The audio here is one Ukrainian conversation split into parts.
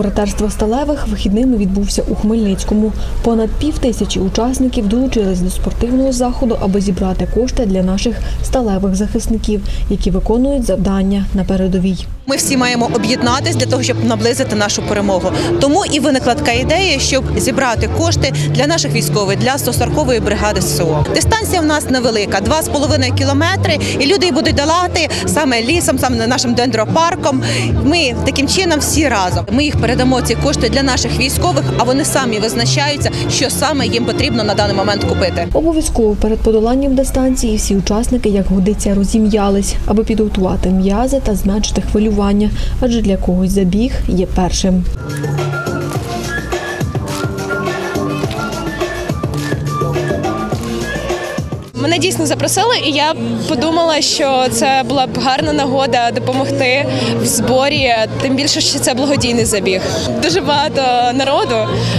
братерства сталевих вихідними відбувся у Хмельницькому. Понад пів тисячі учасників долучились до спортивного заходу, аби зібрати кошти для наших сталевих захисників, які виконують завдання на передовій. Ми всі маємо об'єднатись для того, щоб наблизити нашу перемогу. Тому і виникла така ідея, щоб зібрати кошти для наших військових, для 140-ї бригади ССО. Дистанція в нас невелика, 2,5 кілометри, і люди будуть долати саме лісом, саме нашим дендропарком. Ми таким чином всі разом. Ми їх передамо ці кошти для наших військових, а вони самі визначаються, що саме їм потрібно на даний момент купити. Обов'язково перед подоланням дистанції всі учасники, як годиться, розім'ялись, аби підготувати м'язи та зменшити хвилювання, адже для когось забіг є першим. Дійсно запросили, і я подумала, що це була б гарна нагода допомогти в зборі. Тим більше, що це благодійний забіг. Дуже багато народу,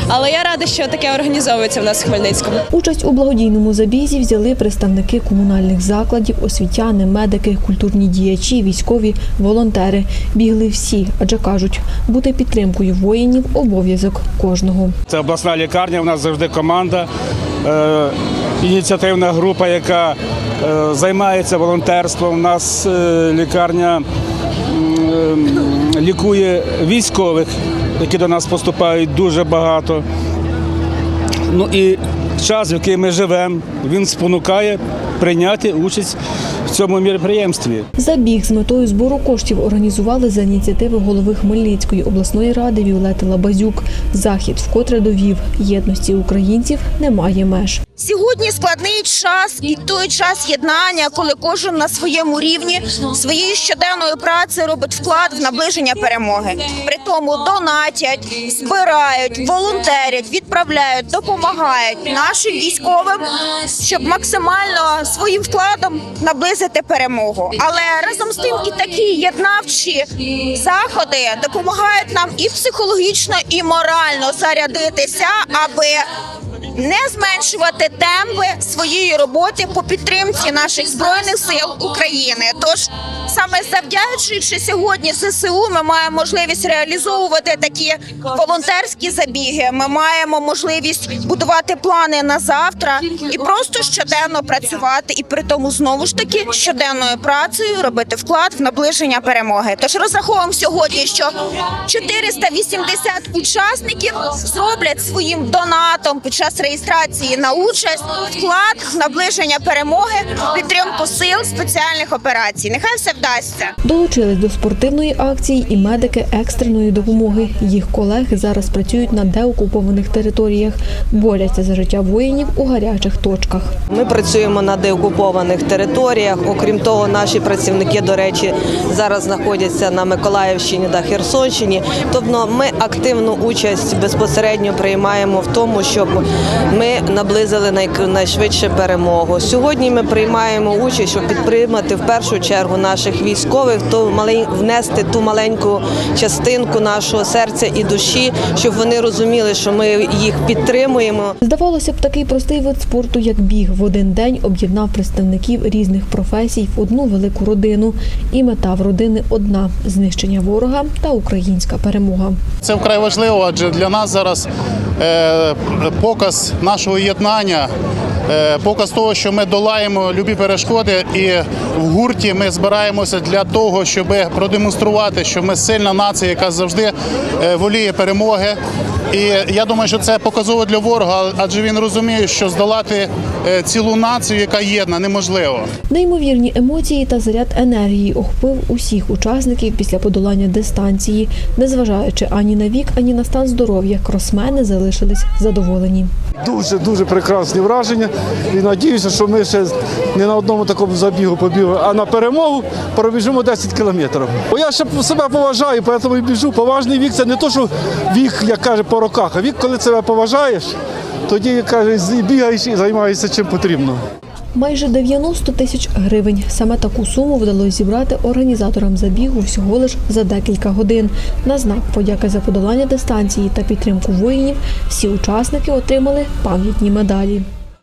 але я рада, що таке організовується в нас в Хмельницькому. Участь у благодійному забізі взяли представники комунальних закладів, освітяни, медики, культурні діячі, військові, волонтери. Бігли всі, адже кажуть, бути підтримкою воїнів обов'язок кожного. Це обласна лікарня. У нас завжди команда, е, ініціативна група, яка е, займається волонтерством. У нас е, лікарня лікує військових, які до нас поступають дуже багато. Ну і час, в який ми живемо, він спонукає прийняти участь в цьому міроприємстві. Забіг з метою збору коштів організували за ініціативи голови Хмельницької обласної ради Віолети Лабазюк. Захід вкотре довів єдності українців немає меж. Сьогодні складний час і той час єднання, коли кожен на своєму рівні своєю щоденною працею робить вклад в наближення перемоги. При тому донатять, збирають, волонтерять, відправляють, допомагають нашим військовим, щоб максимально своїм вкладом наблизити перемогу. Але разом з тим і такі єднавчі заходи допомагають нам і психологічно, і морально зарядитися, аби не зменшувати темпи своєї роботи по підтримці наших збройних сил України. Тож саме завдячуючи сьогодні ЗСУ, ми маємо можливість реалізовувати такі волонтерські забіги. Ми маємо можливість будувати плани на завтра і просто щоденно працювати, і при тому знову ж таки щоденною працею робити вклад в наближення перемоги. Тож розраховуємо сьогодні, що 480 учасників зроблять своїм донатом під час реєстрації на участь вклад наближення перемоги, підтримку сил спеціальних операцій. Нехай все вдасться. Долучились до спортивної акції і медики екстреної допомоги. Їх колеги зараз працюють на деокупованих територіях, борються за життя воїнів у гарячих точках. Ми працюємо на деокупованих територіях. Окрім того, наші працівники, до речі, зараз знаходяться на Миколаївщині та Херсонщині. Тобто ми активну участь безпосередньо приймаємо в тому, щоб ми наблизили най- найшвидше перемогу. Сьогодні ми приймаємо участь, щоб підтримати в першу чергу наших військових, то внести ту маленьку частинку нашого серця і душі, щоб вони розуміли, що ми їх підтримуємо. Здавалося б, такий простий вид спорту, як біг, в один день об'єднав представників різних професій в одну велику родину. І мета в родини одна знищення ворога та українська перемога. Це вкрай важливо, адже для нас зараз е, нашого єднання, показ того, що ми долаємо любі перешкоди, і в гурті ми збираємося для того, щоб продемонструвати, що ми сильна нація, яка завжди е, воліє перемоги. І я думаю, що це показово для ворога, адже він розуміє, що здолати е, цілу націю, яка єдна, неможливо. Неймовірні емоції та заряд енергії охопив усіх учасників після подолання дистанції, незважаючи ані на вік, ані на стан здоров'я, кросмени залишились задоволені. Дуже дуже прекрасні враження. І надіюся, що ми ще не на одному такому забігу побігли, а на перемогу пробіжимо 10 кілометрів. Бо я ще себе поважаю, тому і біжу. Поважний вік це не то, що вік, як каже, по роках, а вік, коли себе поважаєш, тоді як каже, бігаєш і займаєшся чим потрібно. Майже 90 тисяч гривень. Саме таку суму вдалося зібрати організаторам забігу всього лиш за декілька годин. На знак подяки за подолання дистанції та підтримку воїнів всі учасники отримали пам'ятні медалі.